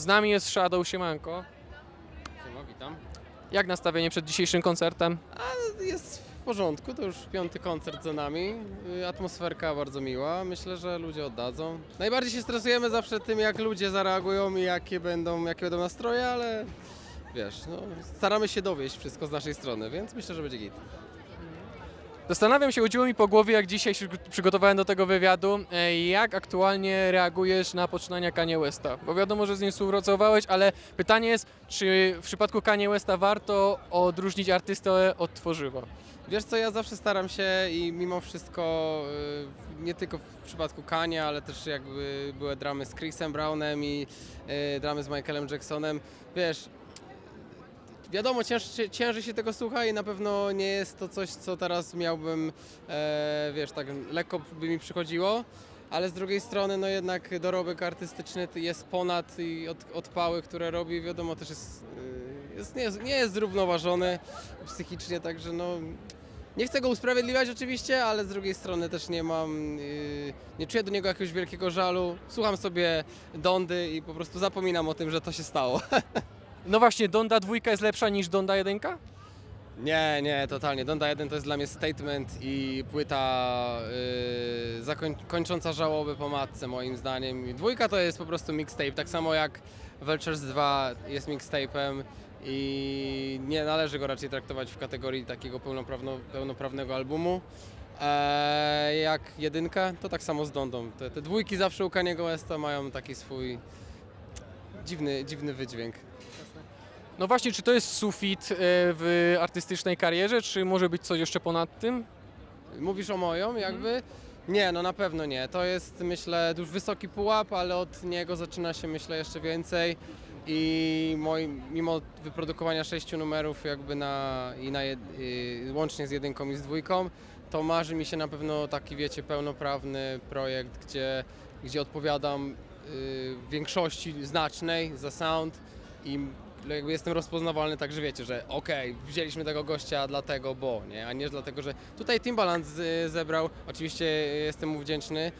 Z nami jest Shadow Siemanko. Siema, witam. Jak nastawienie przed dzisiejszym koncertem? Jest w porządku, to już piąty koncert za nami. Y, Atmosferka bardzo miła, myślę, że ludzie oddadzą. Najbardziej się stresujemy zawsze tym, jak ludzie zareagują i jakie będą, jakie będą nastroje, ale wiesz, no, staramy się dowieść wszystko z naszej strony, więc myślę, że będzie git. Zastanawiam się, chodziło mi po głowie, jak dzisiaj się przygotowałem do tego wywiadu, e, jak aktualnie reagujesz na poczynania Kanye Westa? Bo wiadomo, że z nim współpracowałeś, ale pytanie jest, czy w przypadku Kanye Westa warto odróżnić artystę od tworzywa? Wiesz co, ja zawsze staram się i mimo wszystko, y, nie tylko w przypadku Kania, ale też jakby były dramy z Chrisem Brownem i y, dramy z Michaelem Jacksonem, wiesz, wiadomo, cięższy, się tego słucha i na pewno nie jest to coś, co teraz miałbym, e, wiesz, tak lekko by mi przychodziło, ale z drugiej strony, no jednak dorobek artystyczny jest ponad i od, odpały, które robi, wiadomo, też jest, y, jest, nie, jest nie jest zrównoważony psychicznie, także no... Nie chcę go usprawiedliwiać oczywiście, ale z drugiej strony też nie mam, yy, nie czuję do niego jakiegoś wielkiego żalu. Słucham sobie Dondy i po prostu zapominam o tym, że to się stało. No właśnie, Donda dwójka jest lepsza niż Donda jedynka? Nie, nie, totalnie. Donda 1 to jest dla mnie statement i płyta yy, zakoń, kończąca żałobę po matce moim zdaniem. Dwójka to jest po prostu mixtape, tak samo jak Vultures 2 jest mixtape'em i nie należy go raczej traktować w kategorii takiego pełnoprawno, pełnoprawnego albumu. Eee, jak jedynka, to tak samo z Dondą. Te, te dwójki zawsze u Kaniego Westa mają taki swój dziwny, dziwny wydźwięk. No właśnie, czy to jest sufit e, w artystycznej karierze, czy może być coś jeszcze ponad tym? Mówisz o moją jakby? Nie, no na pewno nie. To jest myślę już wysoki pułap, ale od niego zaczyna się myślę jeszcze więcej i moi, mimo wyprodukowania sześciu numerów jakby na, i na jed, y, łącznie z jedynką i z dwójką, to marzy mi się na pewno taki wiecie pełnoprawny projekt, gdzie, gdzie odpowiadam y, w większości znacznej za sound i jakby jestem rozpoznawalny tak, że wiecie, że okej, wzięliśmy tego gościa dlatego, bo, nie, a nie dlatego, że tutaj Timbaland z, zebrał, oczywiście jestem mu wdzięczny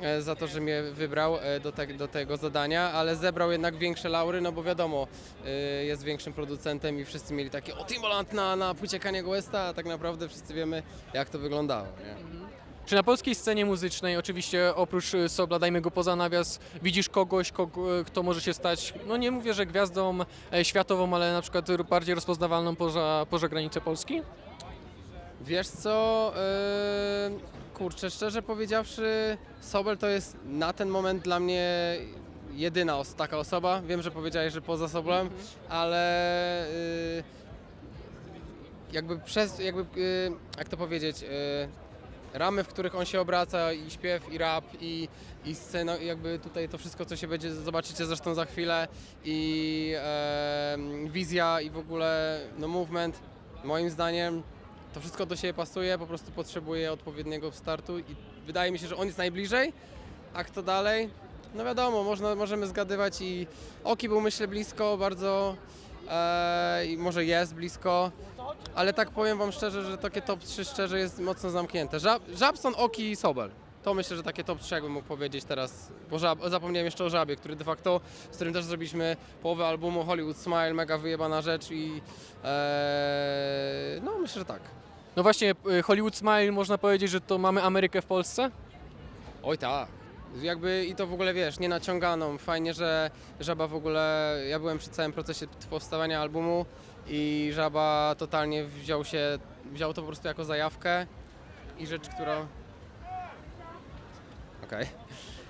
e, za to, że mnie wybrał e, do, te, do tego zadania, ale zebrał jednak większe laury, no bo wiadomo, e, jest większym producentem i wszyscy mieli takie, o Timbaland na, na płycie Kaniego Westa, a tak naprawdę wszyscy wiemy, jak to wyglądało, nie? Czy na polskiej scenie muzycznej, oczywiście oprócz y, Sobla, dajmy go poza nawias, widzisz kogoś, kogo, kto może się stać, no nie mówię, że gwiazdą e, światową, ale na przykład bardziej rozpoznawalną poza, poza granice Polski? Wiesz co, yy, kurczę, szczerze powiedziawszy, Sobel to jest na ten moment dla mnie jedyna os- taka osoba. Wiem, że powiedziałeś, że poza Soblem, ale yy, jakby przez, jakby, yy, jak to powiedzieć, yy, ramy, w których on się obraca i śpiew, i rap, i, i scena, jakby tutaj to wszystko, co się będzie, zobaczycie zresztą za chwilę, i em, wizja, i w ogóle no movement, moim zdaniem to wszystko do siebie pasuje, po prostu potrzebuje odpowiedniego startu i wydaje mi się, że on jest najbliżej, a kto dalej? No wiadomo, można, możemy zgadywać i Oki był myślę blisko bardzo e, i może jest blisko, ale tak powiem wam szczerze, że takie top 3 szczerze jest mocno zamknięte. Żab, Żabson, Oki i Sobel. To myślę, że takie top 3 jakbym mógł powiedzieć teraz, bo żab, zapomniałem jeszcze o Żabie, który de facto, z którym też zrobiliśmy połowę albumu Hollywood Smile, mega wyjebana rzecz i e, no myślę, że tak. No właśnie, y, Hollywood Smile, można powiedzieć, że to mamy Amerykę w Polsce? Oj tak. Jakby i to w ogóle wiesz, nie naciąganą. Fajnie, że Żaba w ogóle. Ja byłem przy całym procesie powstawania albumu i Żaba totalnie wziął się, wziął to po prostu jako zajawkę i rzecz, którą. Okej.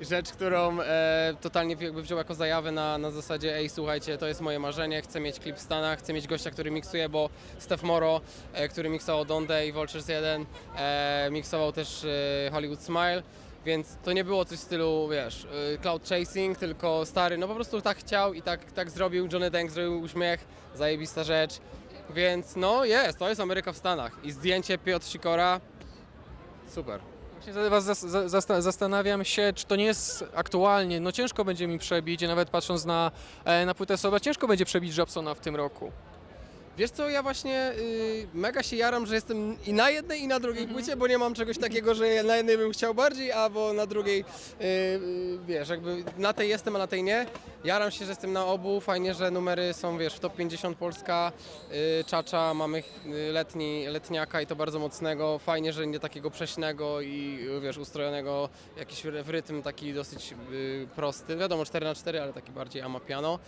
Rzecz, którą e, totalnie jakby wziął jako zajawę na, na zasadzie ej słuchajcie, to jest moje marzenie, chcę mieć klip w Stanach, chcę mieć gościa, który miksuje, bo Steph Moro, e, który miksował Donde i Vultures 1, e, miksował też e, Hollywood Smile, więc to nie było coś w stylu, wiesz, e, cloud chasing, tylko stary, no po prostu tak chciał i tak, tak zrobił, Johnny Dank zrobił uśmiech, zajebista rzecz, więc no jest, to jest Ameryka w Stanach i zdjęcie Piotr Sikora, super. Właśnie was zas- za- zasta- zastanawiam się, czy to nie jest aktualnie, no ciężko będzie mi przebić, nawet patrząc na, e, na płytę Sobla, ciężko będzie przebić Żabsona w tym roku. Wiesz co, ja właśnie y, mega się jaram, że jestem i na jednej i na drugiej Mhm. płycie, bo nie mam czegoś takiego, że na jednej bym chciał bardziej, albo na drugiej, y, y, wiesz, jakby na tej jestem, a na tej nie. Jaram się, że jestem na obu, fajnie, że numery są, wiesz, w top 50 Polska, y, Czacza, mamy y, letni, letniaka i to bardzo mocnego, fajnie, że nie takiego prześnego i, y, wiesz, ustrojonego, jakiś w rytm taki dosyć y, prosty, wiadomo 4 na 4 ale taki bardziej amapiano.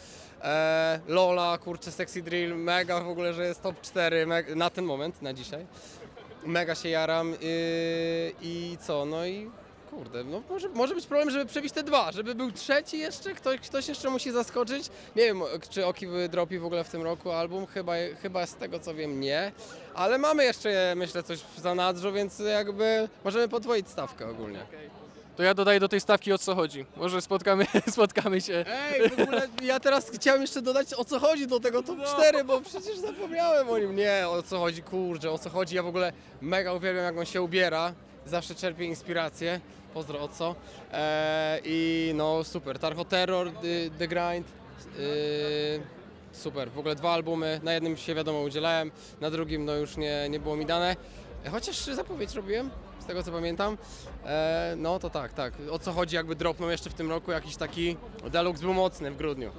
E, Lola, kurczę, Sexy Drill, mega w ogóle, że jest top 4 meg- na ten moment, na dzisiaj. Mega się jaram yy, i co, no i kurde, no może, może być problem, żeby przebić te dwa, żeby był trzeci jeszcze, ktoś, ktoś jeszcze musi zaskoczyć. Nie wiem, czy Oki dropi w ogóle w tym roku album, chyba, chyba z tego co wiem nie, ale mamy jeszcze, myślę, coś w zanadrzu, więc jakby możemy podwoić stawkę ogólnie. To ja dodaję do tej stawki o co chodzi. Może spotkamy, spotkamy się. Ej, w ogóle ja teraz chciałem jeszcze dodać o co chodzi do tego top 4, bo przecież zapomniałem o nim. Nie, o co chodzi, kurczę, o co chodzi. Ja w ogóle mega uwielbiam jak on się ubiera. Zawsze czerpię inspirację. Pozdro o co. Eee, I no super, Tarho Terror, The, The Grind. Yy, super, w ogóle dwa albumy. Na jednym się wiadomo udzielałem, na drugim no już nie, nie było mi dane. Chociaż zapowiedź robiłem, tego co pamiętam. E, no to tak, tak. O co chodzi, jakby dropnął jeszcze w tym roku jakiś taki deluxe był mocny w grudniu.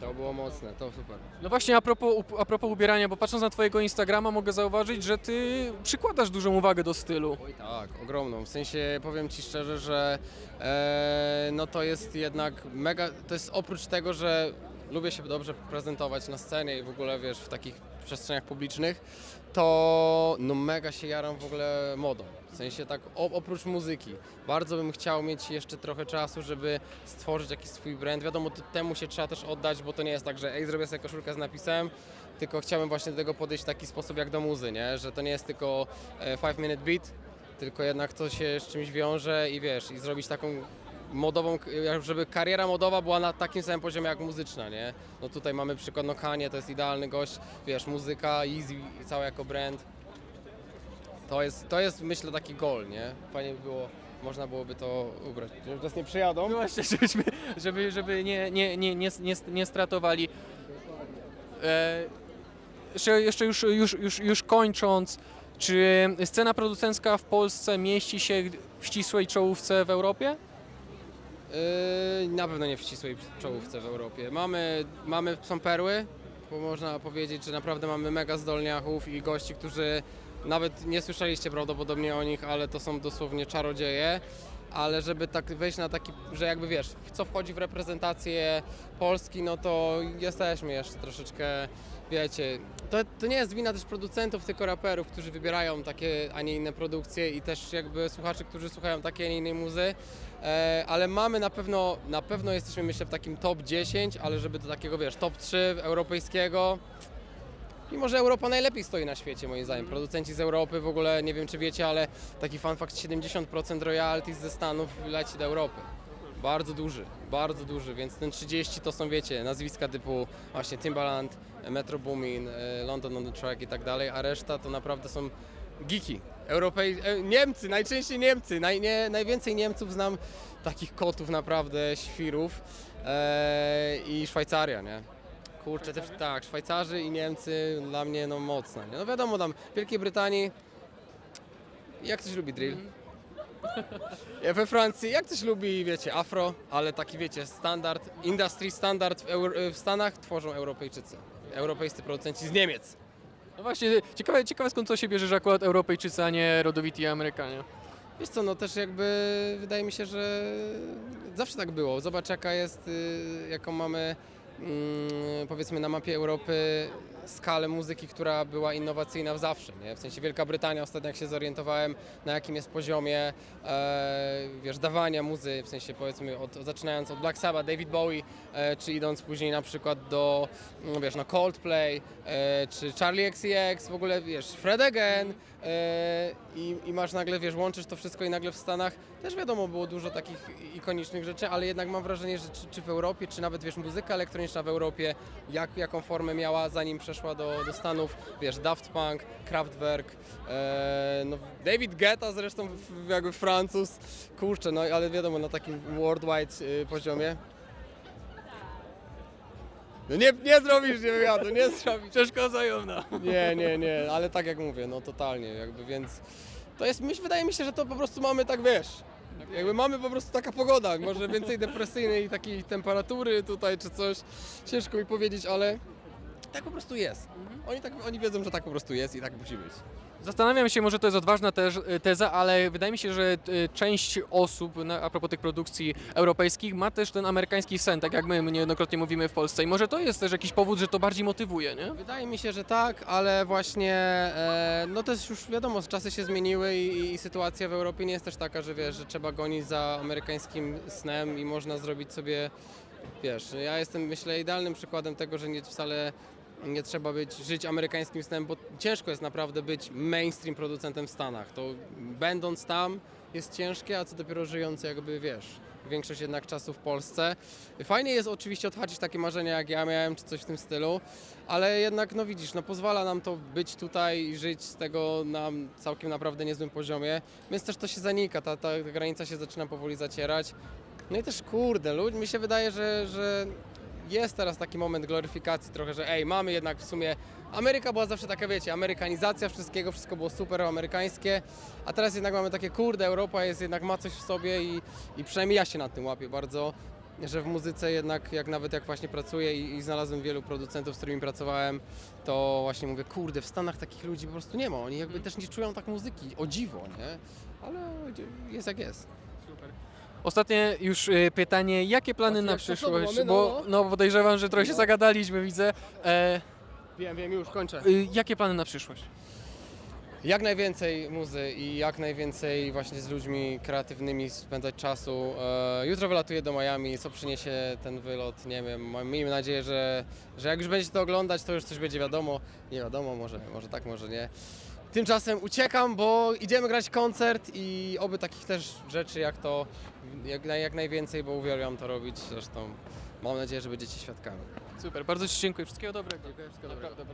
To było mocne, to super. No właśnie a propos, a propos ubierania, bo patrząc na twojego Instagrama mogę zauważyć, że ty przykładasz dużą uwagę do stylu. Oj tak, ogromną. W sensie powiem Ci szczerze, że e, no to jest jednak mega, to jest oprócz tego, że lubię się dobrze prezentować na scenie i w ogóle wiesz, w takich przestrzeniach publicznych, to no mega się jaram w ogóle modą. W sensie tak oprócz muzyki. Bardzo bym chciał mieć jeszcze trochę czasu, żeby stworzyć jakiś swój brand. Wiadomo, temu się trzeba też oddać, bo to nie jest tak, że ej, zrobię sobie koszulkę z napisem, tylko chciałbym właśnie do tego podejść w taki sposób jak do muzy, nie? Że to nie jest tylko 5 minute beat, tylko jednak to się z czymś wiąże i wiesz, i zrobić taką modową, żeby kariera modowa była na takim samym poziomie jak muzyczna, nie? No tutaj mamy przykład, no Kanye to jest idealny gość, wiesz, muzyka, Easy cały jako brand. To jest, to jest myślę taki goal, nie? Fajnie by było, można byłoby to ubrać. Już nas nie przyjadą. No właśnie, żebyśmy, żeby, żeby nie, nie, nie, nie, nie, nie stratowali. E, jeszcze jeszcze już, już, już, już kończąc, czy scena producencka w Polsce mieści się w ścisłej czołówce w Europie? Yy, na pewno nie w ścisłej czołówce w Europie. Mamy, mamy, są perły, bo można powiedzieć, że naprawdę mamy mega zdolniachów i gości, którzy nawet nie słyszeliście prawdopodobnie o nich, ale to są dosłownie czarodzieje. Ale żeby tak wejść na taki, że jakby wiesz, co wchodzi w reprezentację Polski, no to jesteśmy jeszcze troszeczkę, wiecie, to, to nie jest wina też producentów, tylko raperów, którzy wybierają takie, a nie inne produkcje i też jakby słuchaczy, którzy słuchają takiej, a nie innej muzy. E, ale mamy na pewno, na pewno jesteśmy myślę w takim top 10, ale żeby do takiego, wiesz, top 3 europejskiego, mimo że Europa najlepiej stoi na świecie moim zdaniem. Producenci z Europy w ogóle, nie wiem czy wiecie, ale taki fun fact, 70% royalties ze Stanów leci do Europy. Bardzo duży, bardzo duży, więc ten 30 to są, wiecie, nazwiska typu właśnie Timbaland, Metro Boomin, e, London on the Track i tak dalej, a reszta to naprawdę są geeki. Europej... e, Niemcy, najczęściej Niemcy, Naj, nie, najwięcej Niemców znam, takich kotów naprawdę, świrów e, i Szwajcaria, nie? Kurczę, te, tak, Szwajcarzy i Niemcy dla mnie no mocne. Nie? No wiadomo tam, w Wielkiej Brytanii jak ktoś lubi drill. Ja We Francji, jak ktoś lubi, wiecie, afro, ale taki, wiecie, standard, industry standard w, Euro- w Stanach tworzą Europejczycy. Europejscy producenci z Niemiec. No właśnie, ciekawe, ciekawe skąd to się bierze, że akurat Europejczycy, a nie rodowici Amerykanie. Wiesz co, no też jakby wydaje mi się, że zawsze tak było. Zobacz jaka jest, y, jaką mamy powiedzmy na mapie Europy skalę muzyki, która była innowacyjna w zawsze, nie? W sensie Wielka Brytania ostatnio jak się zorientowałem na jakim jest poziomie e, wiesz, dawania muzy, w sensie powiedzmy od, zaczynając od Black Sabbath, David Bowie, e, czy idąc później na przykład do no wiesz, no Coldplay, e, czy Charlie XCX, w ogóle wiesz, Fred Again e, i, i masz nagle, wiesz, łączysz to wszystko i nagle w Stanach też wiadomo było dużo takich ikonicznych rzeczy, ale jednak mam wrażenie, że czy, czy w Europie, czy nawet wiesz, muzyka elektroniczna w Europie, jak, jaką formę miała zanim przeszła do, do Stanów, wiesz, Daft Punk, Kraftwerk, e, no David Guetta zresztą w- jakby Francuz, kurczę, no ale wiadomo na takim worldwide y, poziomie. No nie, nie zrobisz nie wywiadu, nie zrobisz. Przeszkadzają nam. Nie, nie, nie, ale tak jak mówię, no totalnie, jakby więc to jest, myśl, wydaje mi się, że to po prostu mamy tak, wiesz, jakby mamy po prostu taka pogoda, może więcej depresyjnej takiej temperatury tutaj czy coś, ciężko mi powiedzieć, ale tak po prostu jest. Oni, tak, oni wiedzą, że tak po prostu jest i tak musi być. Zastanawiam się, może to jest odważna też, teza, ale wydaje mi się, że y, część osób, na, a propos tych produkcji europejskich, ma też ten amerykański sen, tak jak my niejednokrotnie mówimy w Polsce. I może to jest też jakiś powód, że to bardziej motywuje, nie? Wydaje mi się, że tak, ale właśnie e, no to jest już wiadomo, czasy się zmieniły i, i sytuacja w Europie nie jest też taka, że wiesz, że trzeba gonić za amerykańskim snem i można zrobić sobie, wiesz, ja jestem myślę idealnym przykładem tego, że nie wcale nie trzeba być, żyć amerykańskim snem, bo ciężko jest naprawdę być mainstream producentem w Stanach. To będąc tam jest ciężkie, a co dopiero żyjąc jakby, wiesz, większość jednak czasu w Polsce. Fajnie jest oczywiście odhaczyć takie marzenia, jak ja miałem, czy coś w tym stylu, ale jednak, no widzisz, no pozwala nam to być tutaj i żyć z tego na całkiem naprawdę niezłym poziomie, więc też to się zanika, ta, ta granica się zaczyna powoli zacierać. No i też, kurde, ludzi, mi się wydaje, że, że jest teraz taki moment gloryfikacji trochę, że ej, mamy jednak w sumie, Ameryka była zawsze taka, wiecie, amerykanizacja wszystkiego, wszystko było super amerykańskie, a teraz jednak mamy takie, kurde, Europa jest jednak, ma coś w sobie i, i przynajmniej ja się na tym łapię bardzo, że w muzyce jednak, jak nawet jak właśnie pracuję i, i znalazłem wielu producentów, z którymi pracowałem, to właśnie mówię, kurde, w Stanach takich ludzi po prostu nie ma, oni jakby też nie czują tak muzyki, o dziwo, nie? Ale jest jak jest. Ostatnie już y, pytanie, jakie plany A na jak przyszłość? mamy, no, Bo no, podejrzewam, że trochę się No. zagadaliśmy, widzę. E, Wiem, wiem, już kończę. y, jakie plany na przyszłość? Jak najwięcej muzy i jak najwięcej właśnie z ludźmi kreatywnymi spędzać czasu. E, jutro wylatuję do Miami, co przyniesie ten wylot, nie wiem. Mam- Miejmy nadzieję, że, że jak już będziecie to oglądać, to już coś będzie wiadomo. Nie wiadomo, może, może tak, może nie. Tymczasem uciekam, bo idziemy grać koncert i oby takich też rzeczy jak to, jak, naj- jak najwięcej, bo uwielbiam to robić. Zresztą mam nadzieję, że będziecie świadkami. Super, bardzo Ci dziękuję. Wszystkiego dobrego. Dziękuję, wszystkiego Naprawdę,